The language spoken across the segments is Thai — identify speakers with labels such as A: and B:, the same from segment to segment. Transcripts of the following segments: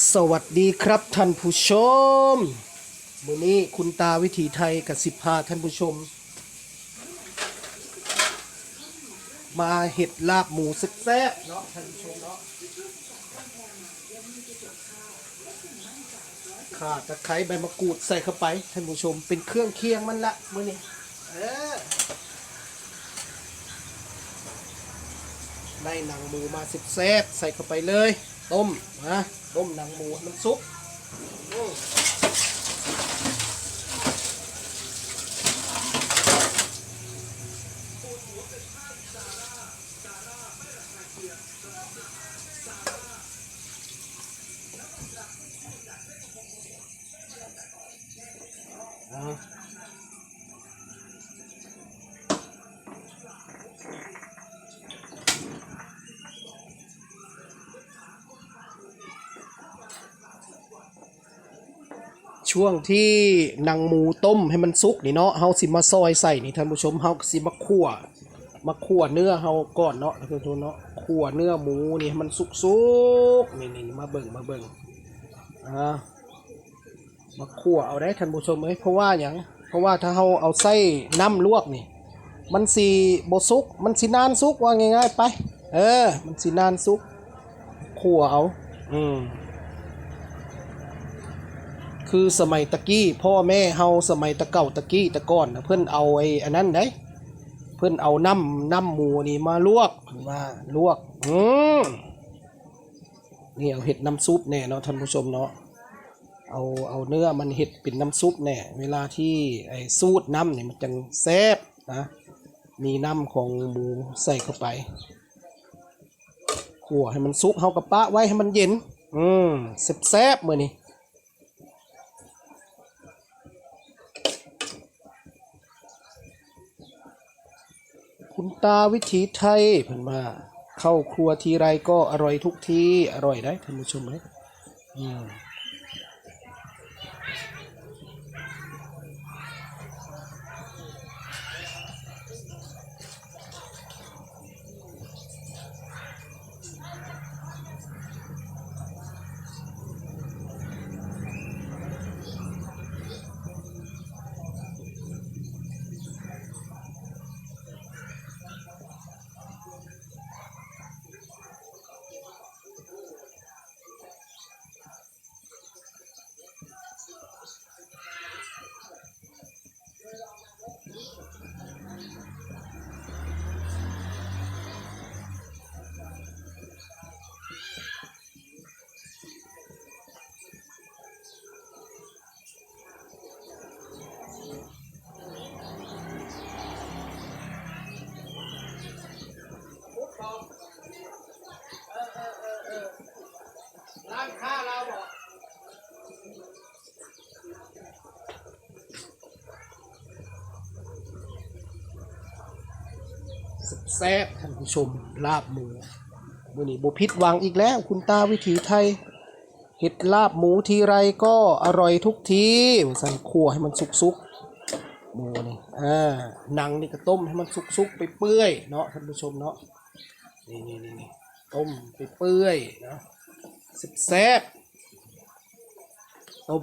A: สวัสดีครับท่านผู้ชมมื้อนี้คุณตาวิถีไทยกับสิบพาท่านผู้ชม มาเห็ดลาบหมูแซ่บเนาะท่านผู้ชมเนาะข่าตะไคร้ใบมะกรูดใส่เข้าไปท่านผู้ชมเป็นเครื่องเคียงมันละมื้อนี้เออได้หนังหมูมาสิบแซ่บใส่เข้าไปเลย ต้มนะต้มหนังหมูมันสุกอื ช่วงที่นังหมูต้มให้มันสุกนี่เนาะเฮาสิมาซอยใส่นี่ท่านผู้ชมเฮาสิมาคั่วมาคั่วเนื้อเฮาก่อนเนาะท่านผู้ชมเนาะคั่วเนื้อหมูนี่ให้มันสุกๆนี่นี่มาเบิ่งมาเบิ่งอ่ามาคั่วเอาได้ท่านผู้ชมเอ้ยเพราะว่าหยังเพราะว่าถ้าเฮาเอาไส้น้ำลวกนี่ มันสิบ่สุกมันสินานสุกว่าง่ายๆไป เออ มันสินานสุกคั่วเอา อืม คือสมัยตะกี้พ่อแม่เฮาสมัยตะเก่าตะกี้ตะก่อนนะเพิ่นเอาไอ้อันนั้นได้เพิ่นเอาน้ำน้ำหมูนี่มาลวกเพิ่นว่าลวกอืมนี่เอาเห็ดน้ำซุปแน่เนาะท่านผู้ชมเนาะเอาเอาเนื้อมันเห็ดเป็นน้ำซุปแน่เวลาที่ไอ้สูตรน้ำเนี่ยมันจังแซ่บนะมีน้ำของหมูใส่เข้าไปขั่วให้มันซุกเฮากระปะไว้ให้มันเย็น อืมแซ่บๆมื้อนี้ คุณตาวิถีไทยเพิ่นมาเข้าครัวทีไรก็อร่อยทุกทีอร่อยได้ท่านผู้ชมไหมอืม แซ่บท่านผู้ชมลาบหมูมื้อนี้บ่ผิดวังอีกแล้วคุณตาวิถีไทยเห็ดลาบหมูทีไรก็อร่อยทุกทีใส่ขั่วให้มันสุกๆหมูนี่อ่าหนังนี่ก็ต้มให้มันสุกๆไปเปื่อยเนาะท่านผู้ชมเนาะนี่นี่นี่นี่ต้มไปเปื่อยเนาะแซ่บต้ม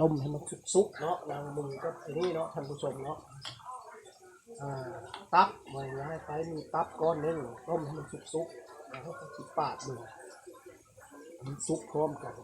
A: ต้มให้มันสุกเนาะนางมือก็ทีนี้เนาะท่านผู้ชมเนาะอ่าตับไว้ง่ายไปมีตับก้อนหนึงต้มให้มันสุกๆแล้วก็สิปาดดูมันสุกพร้อมกัน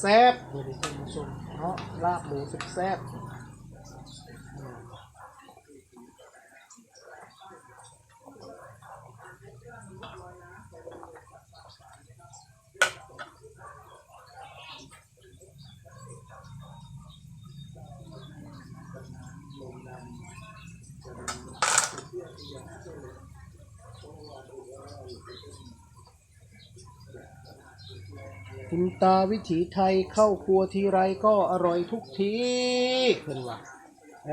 A: แซ่บดูดิท่านผู้ชมเนาะลาบหมูสุดแซ่บม คุณตาวิถีไทยเข้าครัวทีไรก็อร่อยทุกทีเพื่อนว่าเอ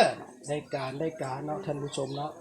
A: อได้การได้การเนาะท่านผู้ชมเนาะ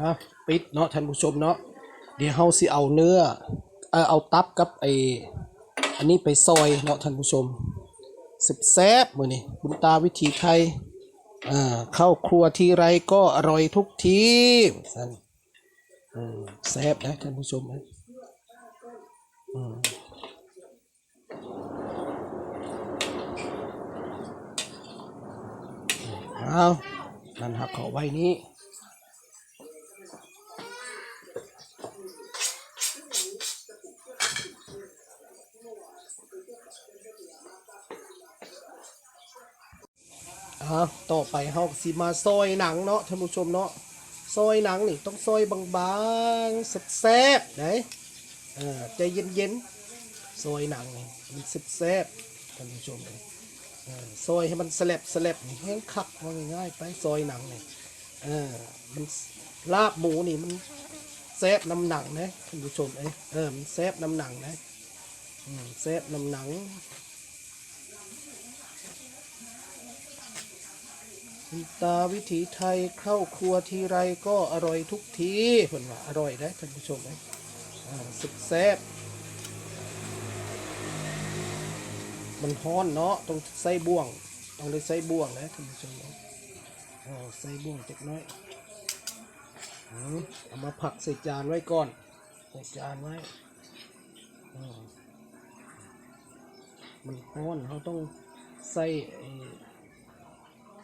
A: อะปิดเนาะท่านผู้ชมเนาะเดี๋ยวเฮาสิเอาเนื้อเออเอาตับกับไออันนี้ไปซอยเนาะท่านผู้ชมสิบแซบมือนี่คุณตาวิถีไทยอ่าเข้าครัวทีไรก็อร่อยทุกทีสันอืมแซบนะท่านผู้ชมนะอืมเอานั่นหักเขาไว้นี้ อะต่อไปเฮาก็สิมาซอยหนังเนาะท่านผู้ชมเนาะซอยหนังนี่ต้องซอยบางๆแซ่บๆไหนเออใจเย็นๆซอยหนังนี่มันแซ่บๆท่านผู้ชมเลยเออซอยให้มันสลับสลับแห้งคักว่าง่ายๆไปซอยหนังนี่เออมันลาบหมูนี่มันแซ่บน้ำหนังนะท่านผู้ชมเอ้เออมันแซ่บน้ำหนังนะแซ่บน้ำหนัง คุณ ตาวิถีไทยเข้าครัวทีไรก็อร่อยทุกทีเพิ่นว่าอร่อยนะท่านผู้ชมนะอ่าสุดแซ่บมันฮ้อนเนาะต้องใส่บ่วง ต้องได้ใส่บ่วงนะท่านผู้ชมนะอ๋อใส่บ่วงเจักน้อยอืมเอามาผักใส่จานไว้ก่อนใส่จานไว้อืมมันฮ้อนเขาต้องใส่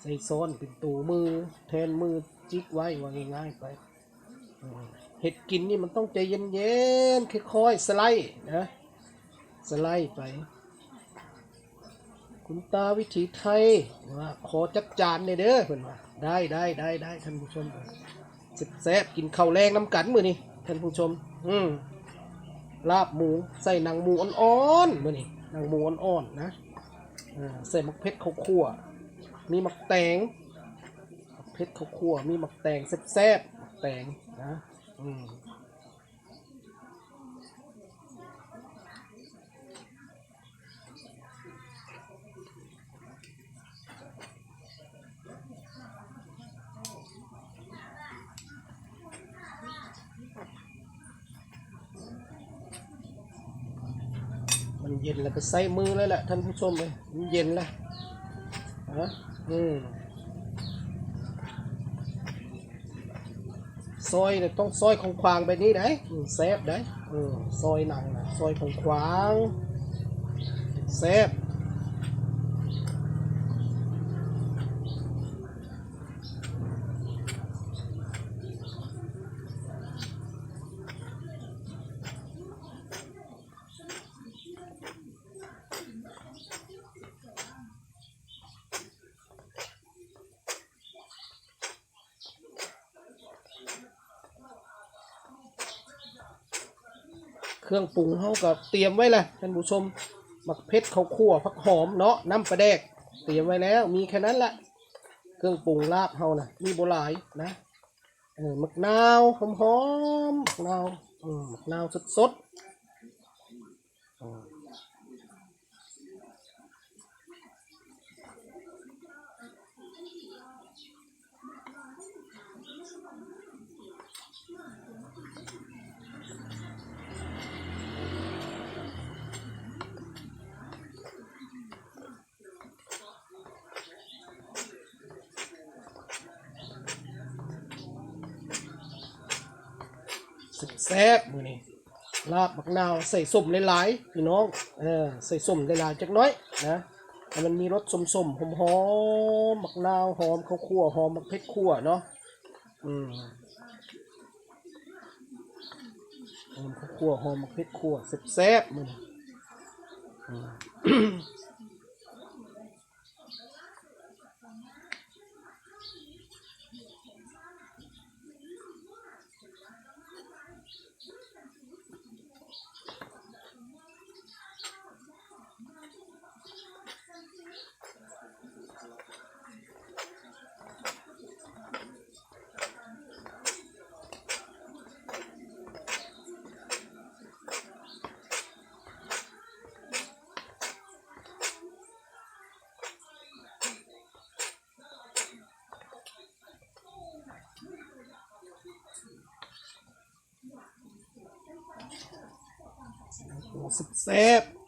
A: ใส่ซ้อนเป็นตัวมือ แทนมือจิกไว้ว่าง่ายๆไปเห็ดกินนี่มันต้องใจเย็นๆค่อยๆสไลด์นะสไลด์ไป คุณตาวิถีไทยว่าขอจักจานเลยเด้อเพิ่อนว่าได้ได้ได้ได้ท่านผู้ชมแซ่บกินข้าวแรงน้ำกันมือนี้ท่านผู้ชม อืมลาบหมูใส่หนังหมูอ่อนๆมือนี้หนังหมูอ่อนๆนะใส่มักเพชรข้าวคั่ว มีมักแตงเพชรข้าวคั่วมีมักแตงแซ่บๆมักแตงนะอืมมันเย็นแล้วก็ใส่มือเลยแหละท่านผู้ชมเลยมันเย็นแล้วฮะ อืมซอยเนี่ยต้องซอยของควางไปนี้ได้แซบได้ซอยหนังนะซอยของควางแซบ เครื่องปรุงเขาก็เตรียมไว้แหละท่านผู้ชมมักเพชรข้าวคั่วผักหอมเนาะน้ำปลาแดก เตรียมไว้แล้วมีแค่นั้นละเครื่องปรุงลาบเฮานะมีโบหลายนะเออมักนาวหอมหอมมักนาวอืมมักนาวสดสด ซ่บมือนี่ลาบมักนาวใส่ส้มหลายๆพี่น้องเออใส่ส้มหลายๆจักน้อยนะให้มันมีรสส้มๆหอมหอมๆมักนาวหอมข้าวคั่วหอมมักเพชรคั่วเนาะอืมหอมข้าวคั่วหอมมักเพชรคั่วแซ่บๆมือนี่ อื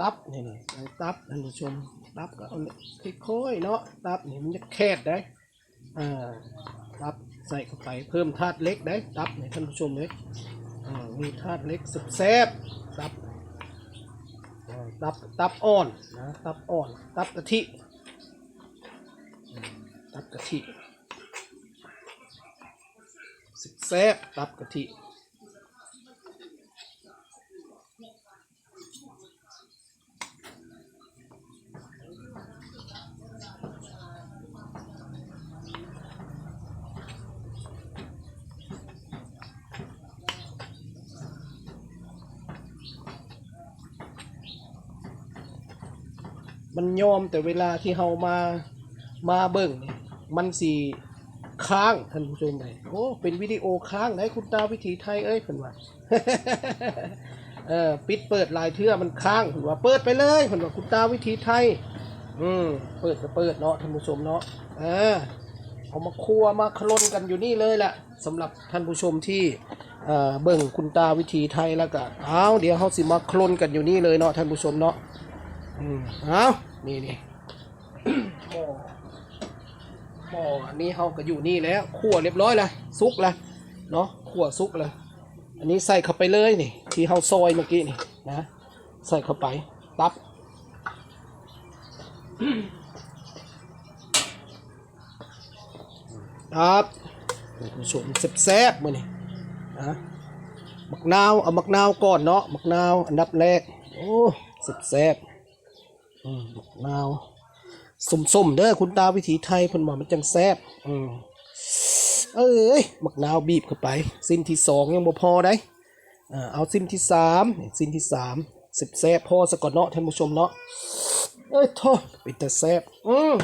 A: ตับนี่นี่นางตับท่านผู้ชมตับก็เอาค่อยๆเนาะตับนี่มันจะแคบได้อ่าตับใส่เข้าไปเพิ่มธาตุเล็กได้ตับนี่ท่านผู้ชมเลยอ่ามีธาตุเล็กสุดแซ่บตับตับตับอ่อนนะตับอ่อนตับกะทิตับกะทิสิบแซ่บตับกะทิ มัน ยอมแต่เวลาที่เฮามามาเบิ่งนี่มันสีค้างท่านผู้ชมเลยโอ้เป็นวิดีโอค้างได้คุณตาวิถีไทยเอ้ยเพิ่นว่า เออปิดเปิดลายเทื่อมันค้างเพิ่นว่าเปิดไปเลยเพิ่นว่าคุณตาวิถีไทย อืมเปิดก็เปิดเนาะท่านผู้ชมเนาะเออเอามาครัวมาคลนกันอยู่นี่เลยแหละสำหรับท่านผู้ชมที่เออเบิ่งคุณตาวิถีไทยแล้วก็เอาเดี๋ยวเฮาสิมาคลนกันอยู่นี่เลยเนาะท่านผู้ชมเนาะอืมเอา นี่นี่หม้อหม้ออันนี้เขาก็อยู่นี่แล้วคั่วเรียบร้อยล้วซุกล้วเนาะคั่วซุกเลยอันนี้ใส่เข้าไปเลยนี่ ที่เขาซอยเมื่อกี้นี่นะ ใส่เข้าไปตับครับท่านผู้ชมแซ่บๆมือนี่นะมักนาวเอามักนาวก่อนเนาะมักนาวอันดับแรก โอ้แซ่บๆ อืมะนาวส้มๆเด้อคุณตาวิถีไทยเพิ่นบอกมันจังแซ่บอืมเอ้ยมะนาวบีบเข้าไปสิ้นที่สองยังบ่พอได้อ่าเอาสิ้นที่สามสิ้นที่สามสิบแซ่บพอสะก่อนเนาะท่านผู้ชมเนาะเอ้ยโทษเป็นแต่แซ่บอืม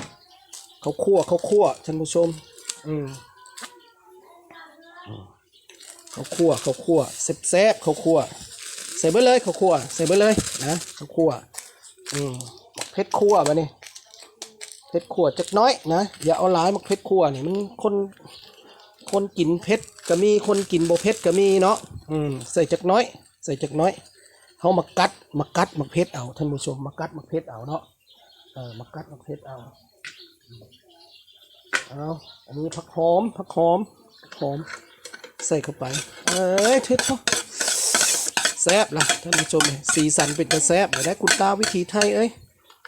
A: เขาคั่วเขาคั่วท่านผู้ชม อืมอืมเขาคั่วเขาคั่วแซ่บแซ่บเขาคั่วใส่ไปเลยเขาคั่วใส่ไปเลยนะเขาคั่วอืม เพชรคั่วมาเนี่ยเพชรคั่วจักน้อยนะอย่าเอาหลายมักเพชรคั่วนี่มันคนคนกินเผ็ดก็มีคนกินโบเผ็ดก็มีเนาะอืมใส่จักน้อย ใส่จักน้อยเขามากัดมากัดมักเพชรเอาท่านผู้ชมมากัดมักเพชรเอาเนาะเออมากัดมักเพชรเอาเอาอันนี้ผักหอมผักหอมผักหอมใส่เข้าไป เอ้ยเท็ดเนาแซบล่ะท่านผู้ชมสีสันเป็นตะแซบเดี๋ยวได้คุณตาวิถีไทยเอ้ย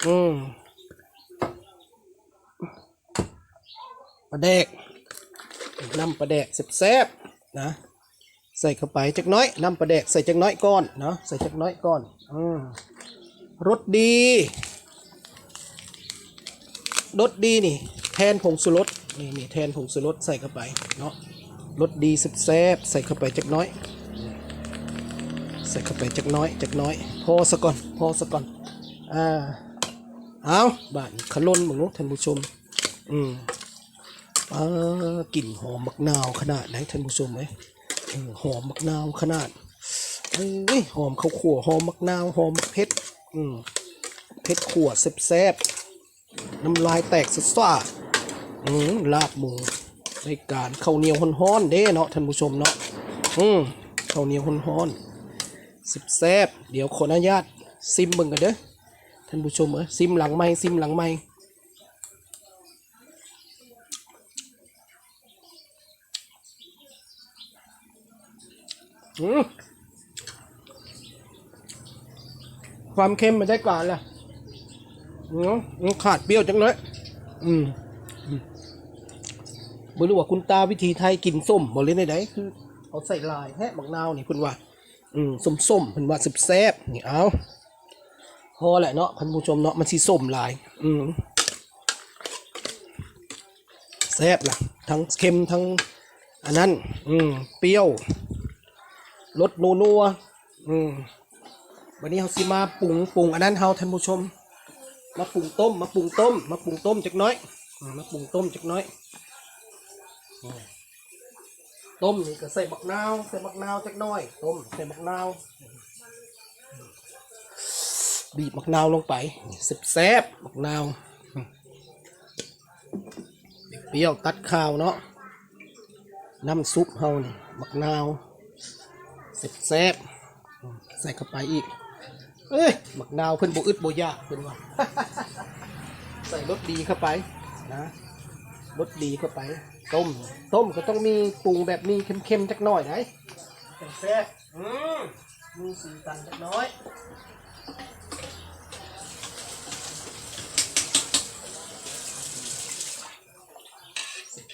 A: อืมปลาแดกน้ำปลาแดกแซบๆนะ ใส่เข้าไปจักน้อยน้ำปลาแดกใส่จักน้อยก้อนเนาะใส่จักน้อยก้อนอืมรสดีรสดีนี่ แทนผงสุรสนี่นี่แทนผงสุรสใส่เข้าไปเนาะรสดีแซบๆใส่เข้าไปจักน้อย ใส่เข้าไปจักน้อยจักน้อย พอสะก่อนพอสะก่อนอ่า เอาบ้านขลุนมึงเนาะท่านผู้ชม อืมอ่ากลิ่นหอมมักนาวขนาดไหนท่านผู้ชมไหมเออหอมมักนาวขนาดเอ้ยหอมข้าวขั่วหอมมักนาวหอมมักเพชรอืมเพชรขั่วแซ่บๆน้ำลายแตกสุดซ่าอืมลาบหมูในการข้าวเหนียวฮ้อนๆเด้เนาะท่านผู้ชมเนาะอืมข้าวเหนียวฮ้อนๆสิบแซบเดี๋ยวขออนุญาตซิมเบิ่งกันเด้อ ท่านผู้ชมเอ้ยซิมหลังไม้ซิมหลังไม้อืมความเค็มมันได้ก่อนล่ะเนาะขาดเปรี้ยวจังเลยอืมอืมไม่รู้ว่าคุณตาวิธีไทยกินส้มบอกเลยในไหนคือ เอาใส่ลายแฮะบักนาวนี่เพิ่นว่า อืมส้มส้มๆเพิ่นว่าสิบแซบนี่เอา พอแหละเนาะท่านผู้ชมเนาะมันสีส้มลาย อืมแซ่บล่ะ ทั้งเค็มทั้ง อันนั้น อืมเปรี้ยวรสนัวนัวอืมวันนี้เฮาสิมาปรุงปรุงอันนั้นเฮาท่านผู้ชม มาปรุงต้ม มาปรุงต้ม มาปรุงต้มจักน้อยมาปรุงต้มจักน้อยต้มนี่ก็ใส่บักนาวใส่บักนาวจักน้อย ต้มใส่บักนาว บีบบักนาวลงไปสิบแซบๆบักนาวเปรี้ยวตัดข้าวเนาะน้ำซุปเฮานี่บักนาวสิบแซบใส่เข้าไปอีก เอ้ยบักนาวเพิ่นบ่อึดบ่ยากเพิ่นว่าใส่รสดีเข้าไปนะรสดีเข้าไป ต้ม ต้มก็ต้องมีปรุงแบบมีเค็มๆจักหน่อยไหนแซ่บอืมมีสีสันจักหน้อย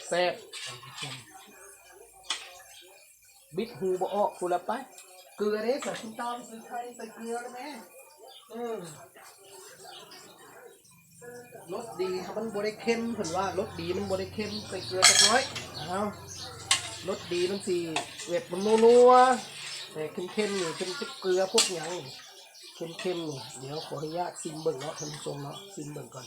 A: แซ่บท่านผู้ชมบิดหูบ่ออกคุณละไปเกลือเด้ใส่คุณตามใส่ไข่ใส่เกลือแล้วแม่รสดีครับมันบริเค็มเห็นว่ารสดีมันบริเค็มใส่เกลือจักน้อยเอารสดีมันสีเวทมันนัวๆแต่เค็มๆอยู่เค็มเกลือพวกยังเค็มๆเดี๋ยวขออนุญาตซิมเบิ่งเนาะท่านผู้ชมเนาะซิมเบิ่งก่อน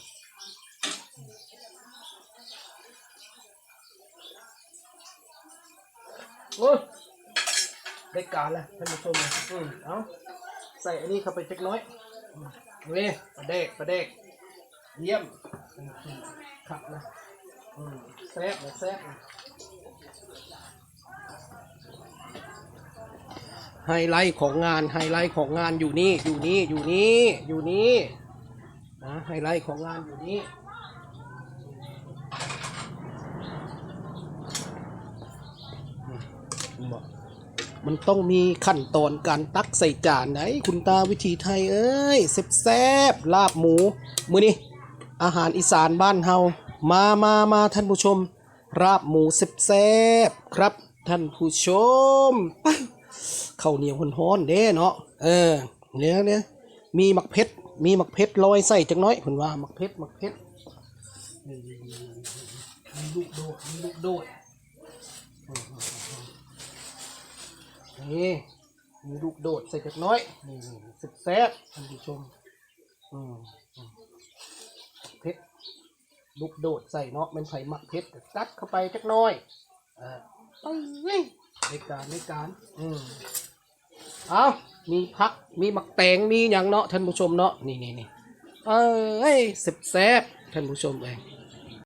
A: โอ้ยได้การแล้วท่านผู้ชมอืมเอาใส่อันนี้เข้าไปเล็กน้อยเว้ยประเดกประเดกเยี่ยมอืมขับนะอืมแซ่บนะแซ่บนะไฮไลท์ของงานไฮไลท์ของงานอยู่นี่อยู่นี่อยู่นี่อยู่นี่นะไฮไลท์ของงานอยู่นี่ บอก มันต้องมีขั้นตอนการตักใส่จานไหน คุณตาวิธีไทยเอ้ยแซ่บๆลาบหมู มือนี่อาหารอีสานบ้านเฮามามามาท่านผู้ชมราบหมูแซ่บๆครับ ท่านผู้ชมไปข้าวเหนียวฮ้อนๆเด้เนาะเออเนี่ยเนี่ยมีหมักเพชรมีหมักเพชรลอยใส่จังน้อยคุณว่าหมักเพชรหมักเพชรมีลูกโดดมีลูกโดด นี่มีลูกโดดใส่จักน้อย นี่สุดแซ่บท่านผู้ชม อืมเพชรลูกโดดใส่เนาะเป็นไผ่หมักเพชรตัดเข้าไปจักน้อยอ่าไปในการในการ อืมเอามีพัก มีหมักแตง มีอย่างเนาะท่านผู้ชมเนาะ นี่นี่นี่เอ้ยสุดแซ่บท่านผู้ชมเอง